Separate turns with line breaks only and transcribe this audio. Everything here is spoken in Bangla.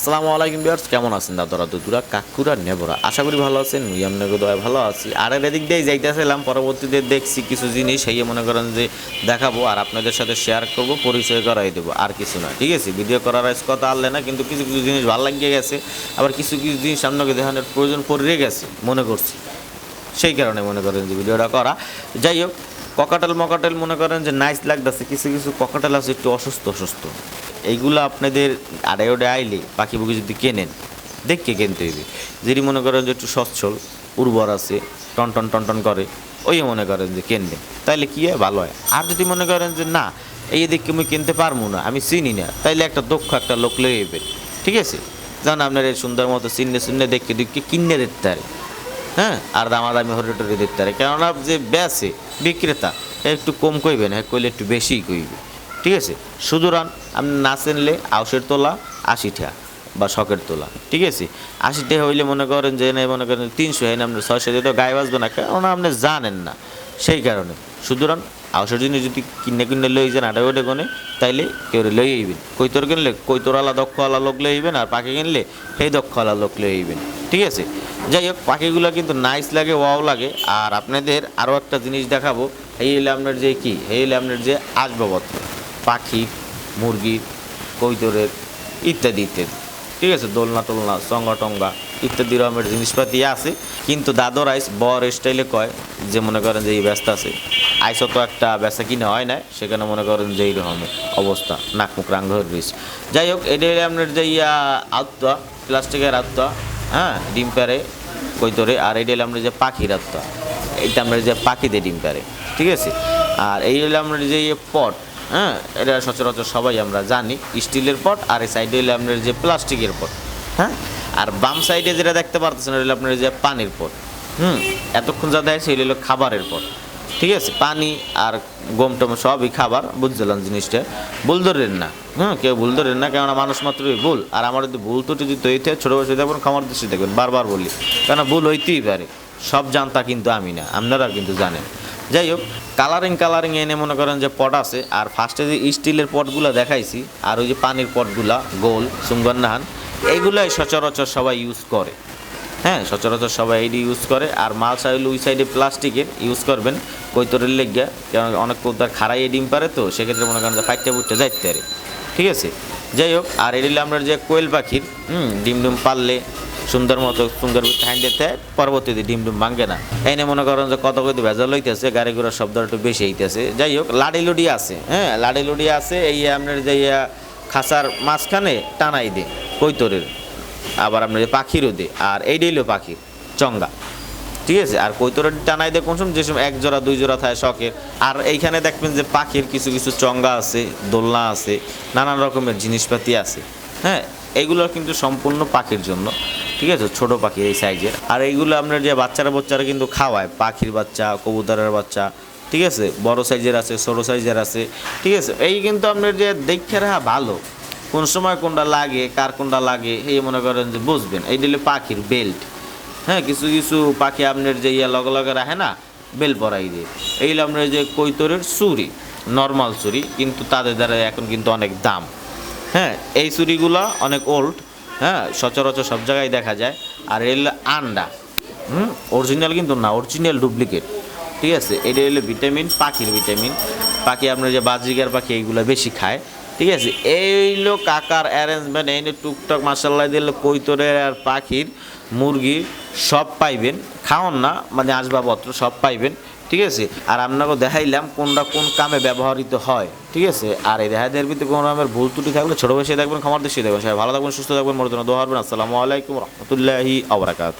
আসসালামু আলাইকুম বিয়ার্স কেমন আছেন দাদরা, দুদুরা, কাকুরা, নেবরা? আশা করি ভালো আছেন মুই আপনাকে দয়া ভালো আছি। আর এর এদিক দিয়ে যাইতেছিলাম পরবর্তীতে দেখছি কিছু জিনিস সেই মনে করেন যে দেখাবো আর আপনাদের সাথে শেয়ার করব, পরিচয় করাই দেবো, আর কিছু না, ঠিক আছে? ভিডিও করার কথা আনলে না, কিন্তু কিছু কিছু জিনিস ভালো লাগিয়ে গেছে, আবার কিছু কিছু জিনিস আপনাকে দেখানোর প্রয়োজন পড়ে গেছে, মনে করছি। সেই কারণে মনে করেন যে ভিডিওটা করা। যাই হোক, ককাটেল মকাটেল মনে করেন যে নাইস লাগতেছে, কিছু কিছু ককাটেল আছে একটু অসুস্থ অসুস্থ। এইগুলো আপনাদের আড়ে ওডে আইলে পাখি পুকি যদি কেনেন দেখকে কিনতে হইবে যদি মনে করেন যে একটু সচ্ছল, উর্বর আছে, টন টন টন টন করে ওই মনে করেন যে কিনবেন তাইলে কি হয়? ভালো হয়। আর যদি মনে করেন যে না, এই দেখে আমি কিনতে পারব না, আমি চিনি না, তাইলে একটা দক্ষ একটা লোক যাবেন ঠিক আছে? যেমন আপনার এই সুন্দর মতো চিহ্নে চিহ্নে দেখে দেখে কিনে দিতে পারে হ্যাঁ? আর দামাদামি হরে টরে দিতে পারে কেননা যে বেছে বিক্রেতা, একটু কম কইবেন হ্যাঁ কইলে একটু বেশিই কইবে। ঠিক আছে? সুতরাং আপনি না চিনলে আউসের তোলা, আশি টাকা বা শখের তোলা, ঠিক আছে? আশি টাকা হইলে মনে করেন যে না মনে করেন তিনশো হয় না আপনি ছয়শো দিয়ে তো গায়ে বাঁচবে না, কেননা আপনি জানেন না সেই কারণে। সুতরাং আউসের জিনিস যদি কিনে কিনে লই যান আটা ওটা কোনে তাইলে কেউ লই আইবেন। কৈতর কিনলে কৈতরওয়ালা দক্ষওয়ালা লোক লই আইবেন আর পাখি কিনলে সেই দক্ষওয়ালা লোক লই আইবেন, ঠিক আছে? যাই হোক, পাখিগুলো কিন্তু নাইস লাগে ওয়াও লাগে। আর আপনাদের আরও একটা জিনিস দেখাবো, এই হলে আপনার যে কি? এই হলে আপনার যে আসবাবপত্র। পাখি, মুরগি কৈতরের ইত্যাদি ইত্যাদি। ঠিক আছে, দোলনা টোলনা, সঙ্গা টঙ্গা ইত্যাদি রকমের জিনিসপাতি আছে। কিন্তু দাদর আইস বর স্টাইলে কয় যে মনে করেন যে এই ব্যস্ত আছে। আইসও তো একটা ব্যবসা কিনে হয় না সেখানে মনে করেন যে এই রকমের অবস্থা, নাক মুখ রাং ধরে যাই হোক এটা আপনার যে ইয়া আত্মা, প্লাস্টিকের আত্মা হ্যাঁ ডিম প্যারে কৈতরে আর এটা হলে আমরা যে পাখির আত্মা। এটা আমরা যে পাখিদের ডিম প্যারে ঠিক আছে? আর এই হলো আমরা যে ইয়ে পট হ্যাঁ এটা সচরাচর সবাই আমরা জানি, স্টিলের পট আর এই সাইডে হলো আপনার যে প্লাস্টিকের পট হ্যাঁ? আর বাম সাইডে যেটা দেখতে পারতেছেন হলো আপনার যে পানির পট, হুম? এতক্ষণ যা দেয় এটা হলো খাবারের পট, ঠিক আছে? পানি আর গম টম সবই খাবার বুঝলাম জিনিসটা। ভুল ধরেন না হ্যাঁ কেউ ভুল ধরেন না, কেননা মানুষ মাত্রই ভুল। আর আমার যদি ভুল ত্রুটি যদি তৈরি হয় ছোটো বয়সে দেখবেন খামার দৃষ্টি দেখবেন, বারবার বলি। কেন ভুল হইতেই পারে, সব জানতা কিন্তু আমি না, আপনারা কিন্তু জানেন। যাই হোক কালারিং কালারিং এনে মনে করেন যে পট আছে, আর ফার্স্টে যে স্টিলের পটগুলো দেখাইছি, আর ওই যে পানির পটগুলা গোল সুঙ্গন্নাহান এইগুলাই সচরাচর সবাই ইউজ করে। হ্যাঁ সচরাচর সবাই এইটি ইউজ করে, আর মাল সাইল ওই সাইডে প্লাস্টিকের ইউজ করবেন, কৈতরের লেগিয়া, কারণ অনেক কোথাও খাড়াই ডিম পারে তো, সেক্ষেত্রে মনে করেন যে ফাইটটা বুটতে যাইতে পারে। ঠিক আছে? যাই হোক আর এডিলে আমরা যে কোয়েল পাখির, হুম ডিম ডিম পারলে সুন্দর মতো, সুন্দর হ্যান্ড দিতে পরবর্তীতে ডিম ডিম ভাঙে না। এনে মনে করেন যে কত কত ভেজাল হইতেছে, গাড়ি ঘোড়ার শব্দ একটু বেশি হইতেছে। যাই হোক, লাডি লুডি আছে হ্যাঁ লাডি লুডি আছে, এই আপনার যে ইয়া খাসার মাঝখানে টানাই দে কৈতরের। আবার আপনার পাখিরও দে আর এই হলো পাখির চঙ্গা। ঠিক আছে? আর কৈতরের টানাই দিয়ে কোন সময়? যে সময় এক জোড়া, দুই জোড়া থাকে শখের। আর এইখানে দেখবেন যে পাখির কিছু কিছু চঙ্গা আছে, দোলনা আছে, নানান রকমের জিনিসপাতি আছে হ্যাঁ এইগুলো কিন্তু সম্পূর্ণ পাখির জন্য। ঠিক আছে? ছোট পাখি এই সাইজের আর এইগুলো আপনার যে বাচ্চারা বাচ্চারা কিন্তু খাওয়ায়, পাখির বাচ্চা, কবুতরের বাচ্চা, ঠিক আছে? বড় সাইজের আছে, ছোট সাইজের আছে, ঠিক আছে? এই কিন্তু আপনার যে দেখে রাখা ভালো। কোন সময় কোনটা লাগে, কার কোনটা লাগে, এই মনে করেন যে বুঝবেন। এই দিলে পাখির বেল্ট হ্যাঁ কিছু কিছু পাখি আপনার যে ইয়া লগে লগে রাখে না বেল পরাই দিয়ে। এই আপনার যে কৈতরের চুরি নর্মাল চুরি, কিন্তু তাদের দ্বারা এখন কিন্তু অনেক দাম। হ্যাঁ এই চুরিগুলো অনেক ওল্ড হ্যাঁ সচরাচর সব জায়গায় দেখা যায়। আর এল আন্ডা, হুম অরিজিনাল কিন্তু না অরিজিনাল ডুপ্লিকেট ঠিক আছে, এটা হলো ভিটামিন পাখির ভিটামিন পাখি আপনার যে বাজিগার পাখি, এইগুলো বেশি খায়। ঠিক আছে, এইলো কাকার অ্যারেঞ্জমেন্ট এই টুকটাক মাসাল্লাহ দিলে কৈতরের আর পাখির মুরগির সব পাইবেন। খাওয়ান না মানে আসবাবপত্র সব পাইবেন। ঠিক আছে? আর আপনাকে দেখাইলাম কোনটা কোন কামে ব্যবহৃত হয়, ঠিক আছে? আর এই দেখাদের ভিতরে কোনো রকমের ভুল ত্রুটি থাকলে ছোটো বসে দেখবেন খামার দেশে দেখবেন, সবাই ভালো থাকবেন, সুস্থ থাকবেন মরদনা দোয়া হবেন আসসালামু আলাইকুম রহমতুল্লাহি আবরাকাত